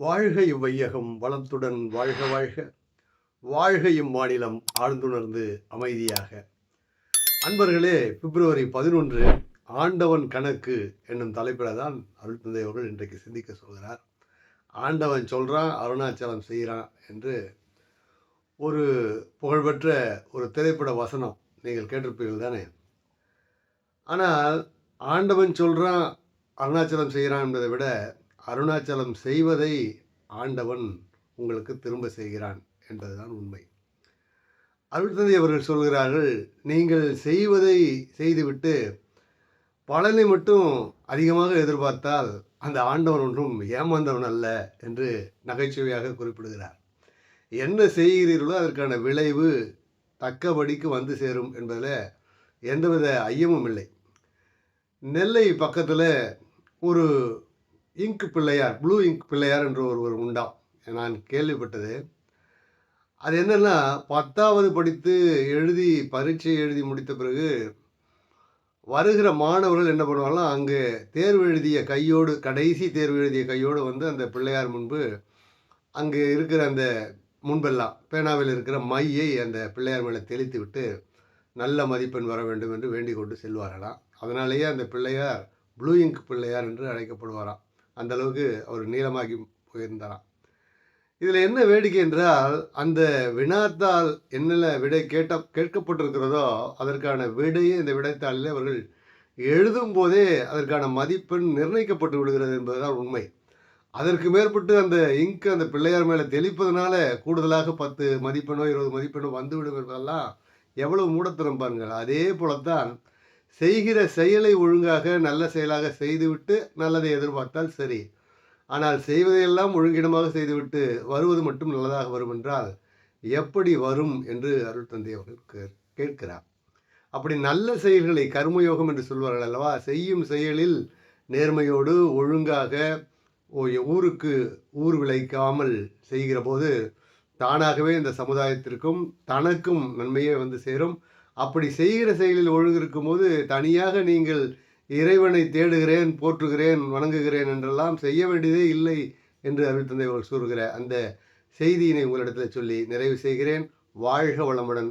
வாழ்க இவ்வையகம் வளத்துடன் வாழ்க வாழ்க. வாழ்க இம்மாநிலம் ஆழ்ந்துணர்ந்து அமைதியாக. அன்பர்களே பிப்ரவரி பதினொன்று ஆண்டவன் கணக்கு என்னும் தலைப்பில் தான் அருள் தந்தை அவர்கள் இன்றைக்கு சிந்திக்க சொல்கிறார். ஆண்டவன் சொல்கிறான் அருணாச்சலம் செய்கிறான் என்று ஒரு புகழ்பெற்ற ஒரு திரைப்பட வசனம் நீங்கள் கேட்டிருப்பீர்கள் தானே? ஆனால் ஆண்டவன் சொல்கிறான் அருணாச்சலம் செய்கிறான் என்பதை விட அருணாச்சலம் செய்வதை ஆண்டவன் உங்களுக்கு திரும்ப செய்கிறான் என்பதுதான் உண்மை. அருள்தந்தை அவர்கள் சொல்கிறார்கள் நீங்கள் செய்வதை செய்துவிட்டு பலனை மட்டும் அதிகமாக எதிர்பார்த்தால் அந்த ஆண்டவன் ஒன்றும் ஏமாந்தவன் அல்ல என்று நகைச்சுவையாக குறிப்பிடுகிறார். என்ன செய்கிறீர்களோ அதற்கான விளைவு தக்கபடிக்கு வந்து சேரும் என்பதில் எந்தவித ஐயமும் இல்லை. நெல்லை பக்கத்தில் ஒரு ink Pillaiyar blue ink Pillaiyar என்று ஒருவர் உண்டாம் நான் கேள்விப்பட்டது. அது என்னென்னா பத்தாவது படித்து எழுதி பரீட்சை எழுதி முடித்த பிறகு வருகிற மாணவர்கள் என்ன பண்ணுவாங்கன்னா அங்கே தேர்வு எழுதிய கையோடு கடைசி தேர்வு எழுதிய கையோடு வந்து அந்த பிள்ளையார் முன்பு அங்கே இருக்கிற அந்த முன்பெல்லாம் பேனாவில் இருக்கிற மையை அந்த பிள்ளையார் மேலே தெளித்து விட்டு நல்ல மதிப்பெண் வர வேண்டும் என்று வேண்டிக் கொண்டு செல்வார்களாம். அதனாலேயே அந்த பிள்ளையார் ப்ளூ இங்க் பிள்ளையார் என்று அழைக்கப்படுவாராம். அந்த அளவுக்கு அவர் நீளமாகி போயிருந்தாராம். இதில் என்ன வேடிக்கை என்றால் அந்த வினாத்தால் என்னென்ன விடை கேட்ட கேட்கப்பட்டிருக்கிறதோ அதற்கான விடையே இந்த விடைத்தாளில் அவர்கள் எழுதும் போதே அதற்கான மதிப்பெண் நிர்ணயிக்கப்பட்டு விடுகிறது என்பதுதான் உண்மை. அதற்கு மேற்பட்டு அந்த இங்க் அந்த பிள்ளையார் மேலே தெளிப்பதனால கூடுதலாக பத்து மதிப்பெண்ணோ இருபது மதிப்பெண்ணோ வந்துவிடும் என்பதெல்லாம் எவ்வளவு மூடத்தனம் பாருங்கள். அதே போலத்தான் செய்கிற செயலை ஒழுங்காக நல்ல செயலாக செய்துவிட்டு நல்லதை எதிர்பார்த்தால் சரி. ஆனால் செய்வதையெல்லாம் ஒழுங்கிடமாக செய்துவிட்டு வருவது மட்டும் நல்லதாக வரும் என்றால் எப்படி வரும் என்று அருள் தந்தை அவர்கள் கேட்கிறார். அப்படி நல்ல செயல்களை கர்மயோகம் என்று சொல்வார்கள் அல்லவா? செய்யும் செயலில் நேர்மையோடு ஒழுங்காக ஊருக்கு ஊர் விளைக்காமல் செய்கிற போது தானாகவே இந்த சமுதாயத்திற்கும் தனக்கும் நன்மையே வந்து சேரும். அப்படி செய்கிற செயலில் ஒழுங்கு இருக்கும்போது தனியாக நீங்கள் இறைவனை தேடுகிறேன் போற்றுகிறேன் வணங்குகிறேன் என்றெல்லாம் செய்ய வேண்டியதே இல்லை என்று அருள் தந்தை அவர்கள் கூறுகிற அந்த செய்தியினை உங்களிடத்தில் சொல்லி நிறைவு செய்கிறேன். வாழ்க வளமுடன்.